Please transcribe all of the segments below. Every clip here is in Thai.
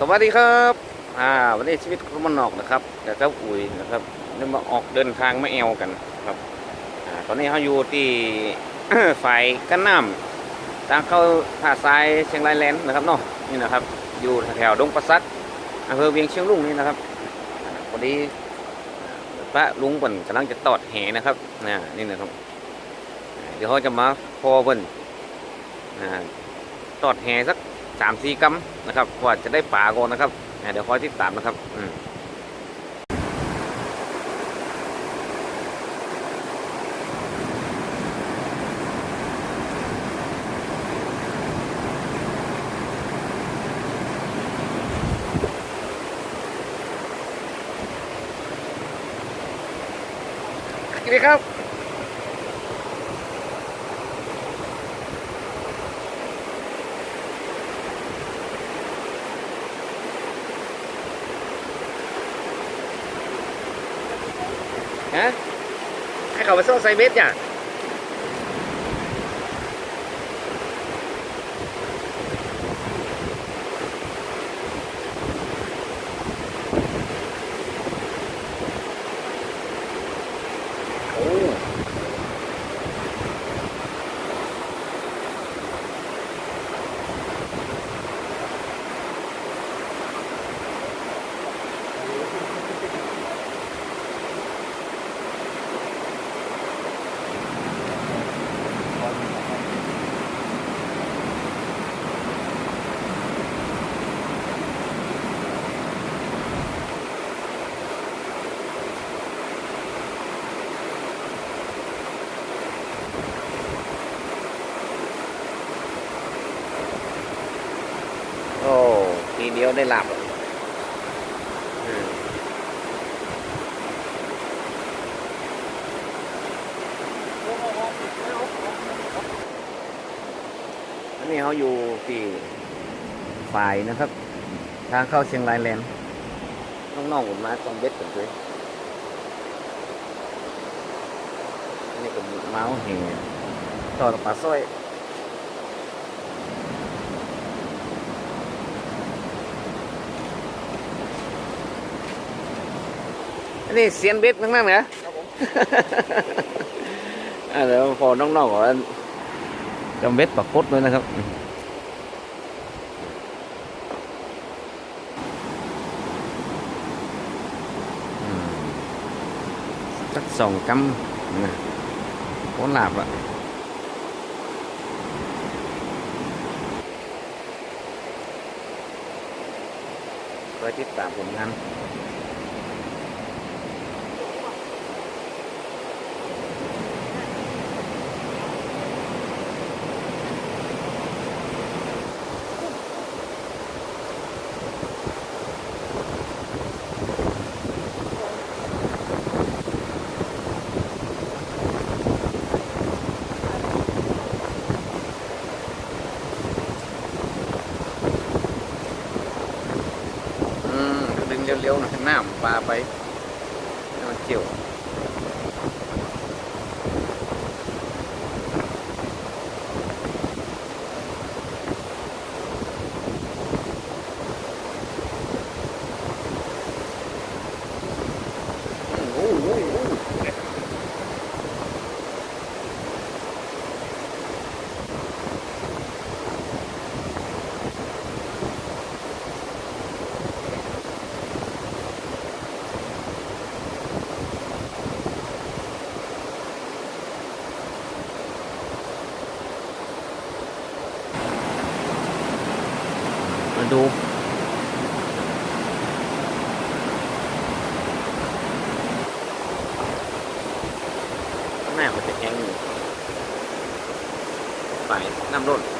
สวัสดีครับ อ่า วันนี้ชีวิตคนมันนอกนะครับ แต่เจ้าอุ๋ยนะครับนี่มาออกเดินทางม่แอวกันครับ อ่า ตอนนี้เขาอยู่ที่ฝ่ายกันน้ำทางเข้าท่าทรายเชียงรายแลนด์นะครับเนาะ นี่นะครับ อยู่แถวดงประซักอำเภอเวียงเชียงลุงนี่นะครับอ่าพอดีพระลุงเปิ่นกำลังจะตอดแหนะครับนะนี่นะครับ เดี๋ยวเขาจะมาพอเปิ่นอ่าตอดแหสัก สามสี่กำนะครับกว่าจะได้ป่าก่อนนะครับเดี๋ยวคอยติดตามนะครับอืมนดีครับ ฮะให้เขาไปซ่อไซเบสจ้ะโอ้โอ้ที เดียวได้หลับอะอืมอันนี้เขาอยู่ที่ฝ่ายนะครับ ทางเข้าเชียงรายแลนด์น้องๆผมมาต้องเบ็ดกันด้วยอันนี้ก็เมาส์เห่ต่อปลาสร้อย อันนี้เซียนเบ็ดทั้งนั้นเหรอครับผมอ่าเดี๋ยวพอน้องๆบอกว่าจำเบ็ดปักคดด้วยนะครับอืมสักสองกำนะโคตรหลาบอะคอยติดตามผลงาน อืมดึงเร็วๆหน่อยหน้ามันปลาไปให้มันเกี่ยวโอ้โหโอ้โหมา ดู หน้ามันจะแข็งอยู่ไปน้ำร่น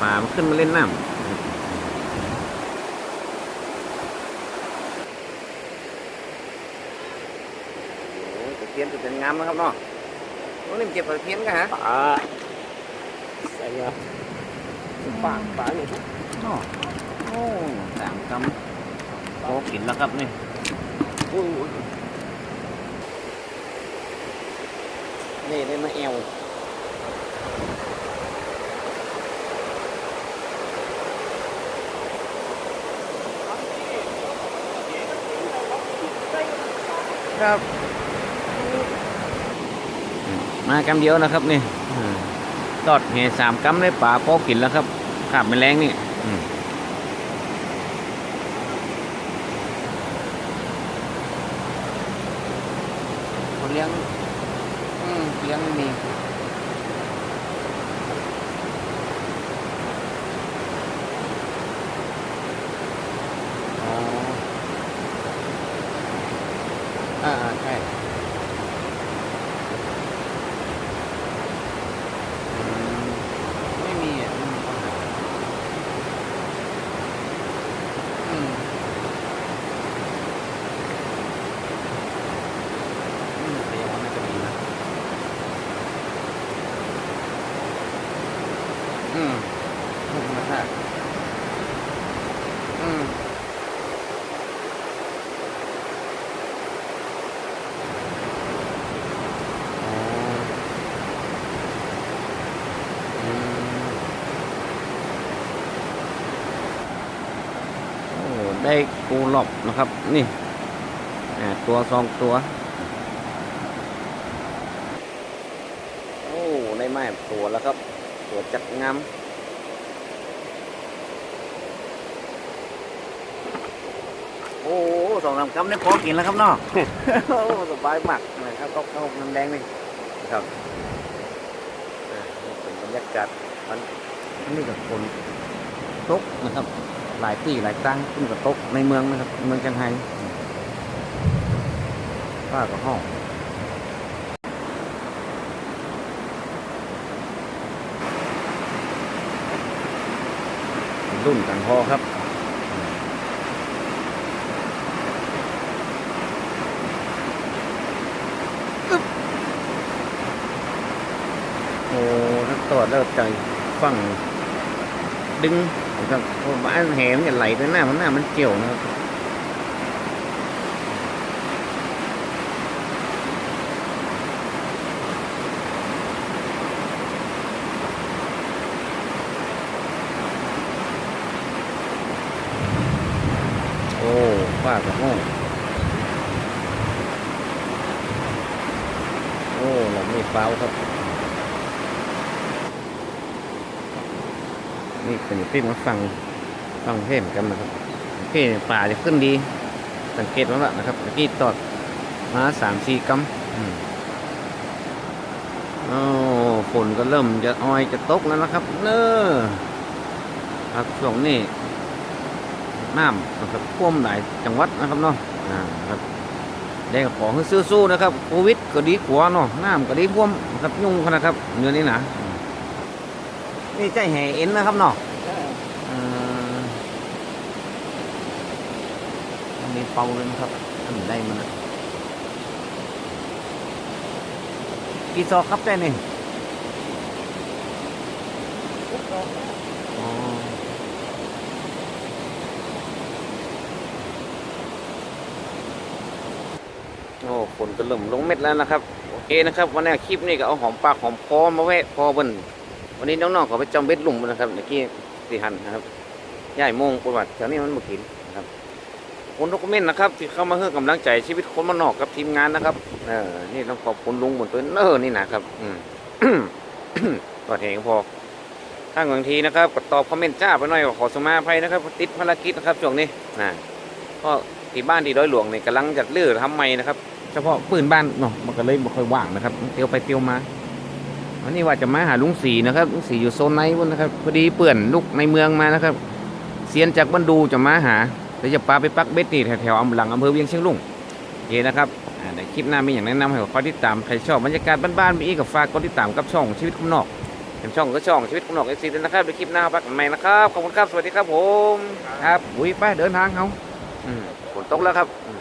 ป่ามันขึ้นมาเล่นน้ำเพี้ยนตะเพียนงามนะครับเนาะโอ้นี่มันเก็บเพี้ยนกันฮะปลาใส่ยาปลาปลาเนี่ยโอ้โอ้สามกำโอ้กินแล้วครับนี่ยนี่ได้มาแอว ครับ มากำเดียวนะครับนี่ตอดเห่สามกำได้ป่าพอกินแล้วครับขาบแมลงนี่อืเลี้ยงอืมเลี้ยงไม่มีอ๋ออ่าอ่าใช่อืมไม่มีอะไม่มีปัญหาอืมอืมแต่ยังว่าน่าจะมีนะอืมถูกธรรมชาติอืมอ๋ออืมโอ้ ได้ปูหลบนะครับ นี่ตัวสองตัว โอ้ได้ไม้ตัวแล้วครับ ตัวจัดงามโอ้สองสามคำได้พอกินแล้วครับเนาะโอ้สบายมากนะครับก็เข้าน้ำแดงนี่ครับเป็นบรรยากาศมันนี่กับคนตกนะครับ หลายที่หลายตั้งขึ้นกับตกในเมืองนะครับ เมืองจังไห้ป้ากับห้องรุ่นกันพอครับโอ้ถ้าตอดแล้วใจฟังดึง ครับเพราบ้านแหมเนี่ยไหลไปหน้ามันหน้ามันเกี่ยวนะครับโอ้ฝ้ากับห้องโอ้เราไม่เฝ้าครับ นี่เป็นที่มาฟังฟังเพลงกันนะครับเพลงป่าจะขึ้นดี สังเกตแล้วล่ะนะครับกี้ตอดมาสามสี่กำอืมโอ้ฝนก็เริ่มจะอ้อยจะตกแล้วนะครับ เนอครับช่วงนี้น้ำนะครับท่วมหลายจังหวัดนะครับเนาะอ่าครับได้ขอให้สู้ๆนะครับโควิดก็ดีกว่าเนาะน้ำก็ดีท่วมครับยุ่งขนาดครับเดือนนี้นะ นี่ใจแห่เอ็นนะครับเนาะเอ่ออันนี้เป่าเลยนะครับ อันได้มันนะกี่ซอกครับได้นี่อ๋อโอ้ฝนก็เริ่มลงเม็ดแล้วนะครับ โอเคนะครับ วันนี้คลิปนี้ก็เอาหอมปากหอมคอมาแวะพอเบิ่น วันนี้น้องๆขอไปจอมเบ็ดหลุมนะครับเมื่อกี้สี่หันนะครับย่ายโมงประวัติแถวนี้มันบ่กินนะครับคนทุกคอมเมนนะครับ ที่เข้ามาให้กำลังใจชีวิตคนมานนอกกับทีมงานนะครับเออนี่ต้องขอบคุณลุงบนตัวเนอนี่นะครับ อืมก็เห็นพอถ้าบางทีนะครับก็ตอบคอมเมนต์จ้าไปหน่อยขอสมาภัยนะครับติดภารกิจนะครับช่วงนี้นะก็ที่บ้านที่ร้อยหลวงเนี่ยกำลังจัดเลือทำใหม่นะครับ เฉพาะปืนบ้านเนาะมันก็เลยไม่ค่อยว่างนะครับเตียวไปเตียวมา วันนี้ว่าจะมาหาลุงสีนะครับลุงสีอยู่โซนไหนวะนนะครับพอดีเปื่อนลูกในเมืองมานะครับเซียนจากบันดูจะมาหาเดี๋ยวจะปาไปปักเบ็ดนี่แถวๆอำหลังอำเภอเวียงเชียงลุงโอเคนะครับในคลิปหน้ามีอย่างแนะนำให้กับคอยติดตามใครชอบบรรยากาศบ้านๆมีอีกกับฝากกดติดตามกับช่องชีวิตคุมนอกเป็นช่องก็ช่องชีวิตคนนอกเอซีด้วยนะครับเดี๋ยวคลิปหน้าพักกันใหม่นะครับขอบคุณครับสวัสดีครับผมครับอุ้ยไปเดินทางเขาอืมฝนตกแล้วครับอื